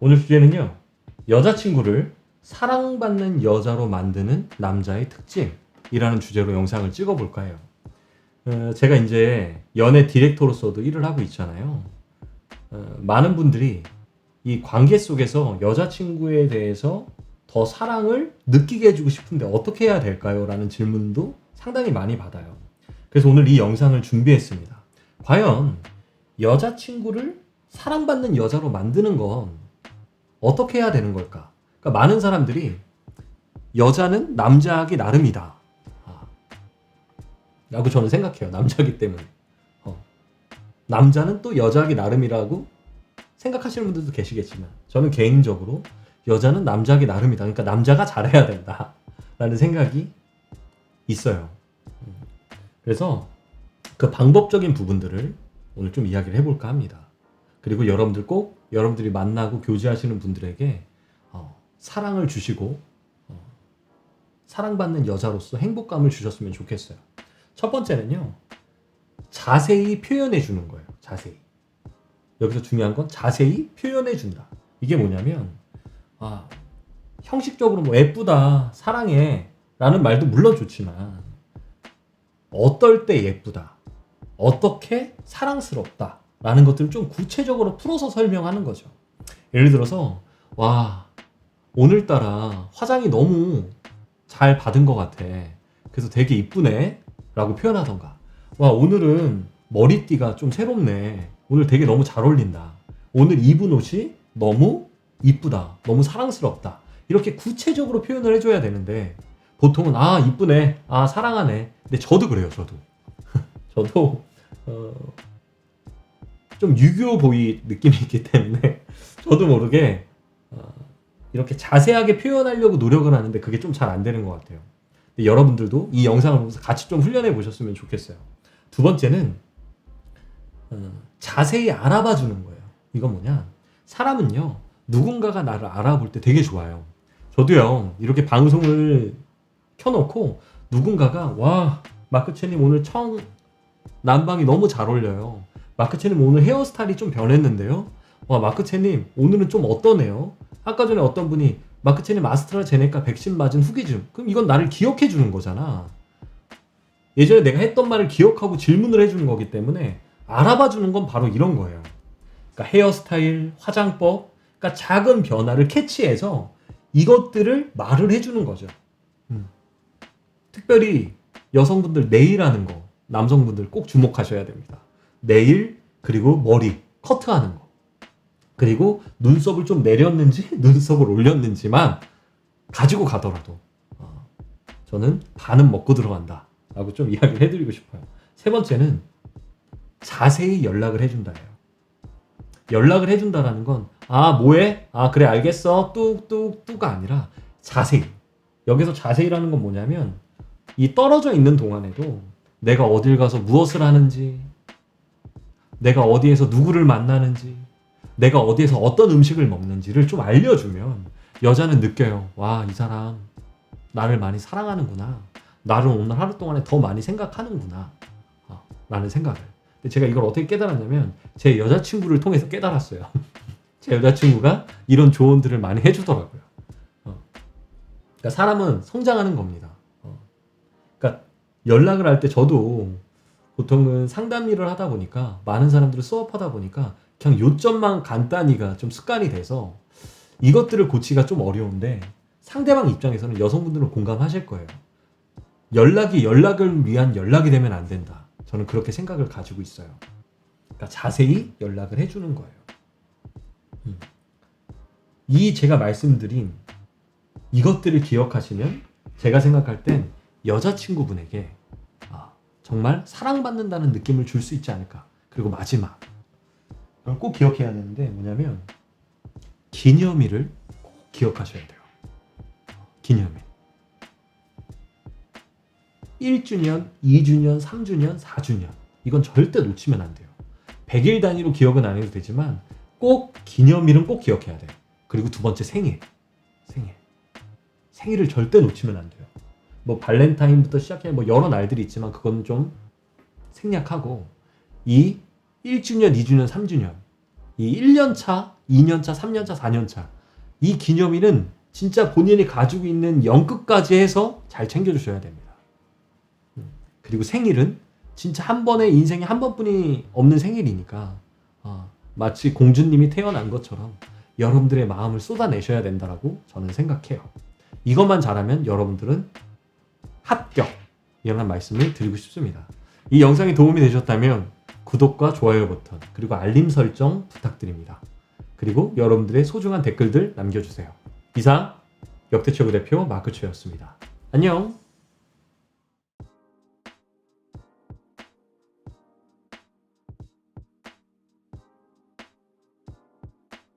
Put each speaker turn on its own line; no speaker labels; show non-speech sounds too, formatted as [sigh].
오늘 주제는요. 여자친구를 사랑받는 여자로 만드는 남자의 특징이라는 주제로 영상을 찍어볼까 해요. 어, 제가 이제 연애 디렉터로서도 일을 하고 있잖아요. 어, 많은 분들이 이 관계 속에서 여자친구에 대해서 더 사랑을 느끼게 해주고 싶은데 어떻게 해야 될까요? 라는 질문도 상당히 많이 받아요. 그래서 오늘 이 영상을 준비했습니다. 과연 여자친구를 사랑받는 여자로 만드는 건 어떻게 해야 되는 걸까? 그러니까 많은 사람들이 여자는 남자하기 나름이다. 아, 라고 저는 생각해요. 남자기 때문에. 어. 남자는 또 여자하기 나름이라고 생각하시는 분들도 계시겠지만 저는 개인적으로 여자는 남자하기 나름이다. 그러니까 남자가 잘해야 된다. 라는 생각이 있어요. 음. 그래서 그 방법적인 부분들을 오늘 좀 이야기를 해볼까 합니다. 그리고 여러분들 꼭 여러분들이 만나고 교제하시는 분들에게 어, 사랑을 주시고 어, 사랑받는 여자로서 행복감을 주셨으면 좋겠어요. 첫 번째는요, 자세히 표현해 주는 거예요. 자세히. 여기서 중요한 건 자세히 표현해 준다. 이게 뭐냐면, 아, 형식적으로 뭐 예쁘다, 사랑해, 라는 말도 물론 좋지만, 어떨 때 예쁘다, 어떻게 사랑스럽다, 라는 것들을 좀 구체적으로 풀어서 설명하는 거죠. 예를 들어서, 와, 오늘따라 화장이 너무 잘 받은 것 같아. 그래서 되게 이쁘네. 라고 표현하던가. 와, 오늘은 머리띠가 좀 새롭네. 오늘 되게 너무 잘 어울린다. 오늘 입은 옷이 너무 이쁘다. 너무 사랑스럽다. 이렇게 구체적으로 표현을 해줘야 되는데, 보통은, 아, 이쁘네. 아, 사랑하네. 근데 저도 그래요, 저도. [laughs] 저도, 어, 좀 유교 보이 느낌이 있기 때문에, [laughs] 저도 모르게, 어, 이렇게 자세하게 표현하려고 노력을 하는데 그게 좀 잘 안 되는 것 같아요. 여러분들도 이 영상을 보면서 같이 좀 훈련해 보셨으면 좋겠어요. 두 번째는 어, 자세히 알아봐 주는 거예요. 이건 뭐냐? 사람은요 누군가가 나를 알아볼 때 되게 좋아요. 저도요 이렇게 방송을 켜놓고 누군가가 와 마크 채님 오늘 청 난방이 너무 잘 어울려요. 마크채님 오늘 헤어스타일이 좀 변했는데요. 와 마크채님 오늘은 좀 어떠네요. 아까 전에 어떤 분이 마크체님 아스트라제네카 백신 맞은 후기 좀. 그럼 이건 나를 기억해 주는 거잖아. 예전에 내가 했던 말을 기억하고 질문을 해주는 거기 때문에 알아봐 주는 건 바로 이런 거예요. 그러니까 헤어스타일, 화장법, 그러니까 작은 변화를 캐치해서 이것들을 말을 해주는 거죠. 음. 특별히 여성분들 네일 하는 거, 남성분들 꼭 주목하셔야 됩니다. 네일 그리고 머리 커트하는 거. 그리고 눈썹을 좀 내렸는지 [laughs] 눈썹을 올렸는지만 가지고 가더라도 어, 저는 반은 먹고 들어간다 라고 좀 이야기를 해드리고 싶어요 세 번째는 자세히 연락을 해준다예요 연락을 해준다라는 건 아 뭐해? 아 그래 알겠어 뚝뚝뚝가 아니라 자세히 여기서 자세히라는 건 뭐냐면 이 떨어져 있는 동안에도 내가 어딜 가서 무엇을 하는지 내가 어디에서 누구를 만나는지 내가 어디에서 어떤 음식을 먹는지를 좀 알려주면 여자는 느껴요. 와, 이 사람 나를 많이 사랑하는구나. 나를 오늘 하루 동안에 더 많이 생각하는구나. 어, 라는 생각을. 근데 제가 이걸 어떻게 깨달았냐면 제 여자친구를 통해서 깨달았어요. [laughs] 제 여자친구가 이런 조언들을 많이 해주더라고요. 어. 그러니까 사람은 성장하는 겁니다. 연락을 할 때 저도 보통은 상담 일을 하다 보니까 많은 사람들을 수업하다 보니까 그냥 요점만 간단히가 좀 습관이 돼서 이것들을 고치기가 좀 어려운데 상대방 입장에서는 여성분들은 공감하실 거예요. 연락이 연락을 위한 연락이 되면 안 된다. 저는 그렇게 생각을 가지고 있어요. 그러니까 자세히 연락을 해주는 거예요. 음. 이 제가 말씀드린 이것들을 기억하시면 제가 생각할 땐 여자친구분에게 아, 정말 사랑받는다는 느낌을 줄 수 있지 않을까. 그리고 마지막 그럼 꼭 기억해야 되는데 뭐냐면 기념일을 꼭 기억하셔야 돼요. 기념일. 1주년, 2주년, 3주년, 4주년. 이건 절대 놓치면 안 돼요. 100일 단위로 기억은 안 해도 되지만 꼭 기념일은 꼭 기억해야 돼요. 그리고 두 번째 생일. 생일. 생일을 절대 놓치면 안 돼요. 뭐 발렌타인부터 시작해 뭐 여러 날들이 있지만 그건 좀 생략하고 이 1주년, 2주년, 3주년 이 1년차, 2년차, 3년차, 4년차 이 기념일은 진짜 본인이 가지고 있는 연끝까지 해서 잘 챙겨주셔야 됩니다. 음, 그리고 생일은 진짜 한 번에 인생에 한 번뿐이 없는 생일이니까 아, 마치 공주님이 태어난 것처럼 여러분들의 마음을 쏟아내셔야 된다라고 저는 생각해요. 이것만 잘하면 여러분들은 합격 이런 말씀을 드리고 싶습니다. 이 영상이 도움이 되셨다면 구독과 좋아요 버튼 그리고 알림 설정 부탁드립니다. 그리고 여러분들의 소중한 댓글들 남겨주세요. 이상 역대 최고 대표 마크 최였습니다. 안녕.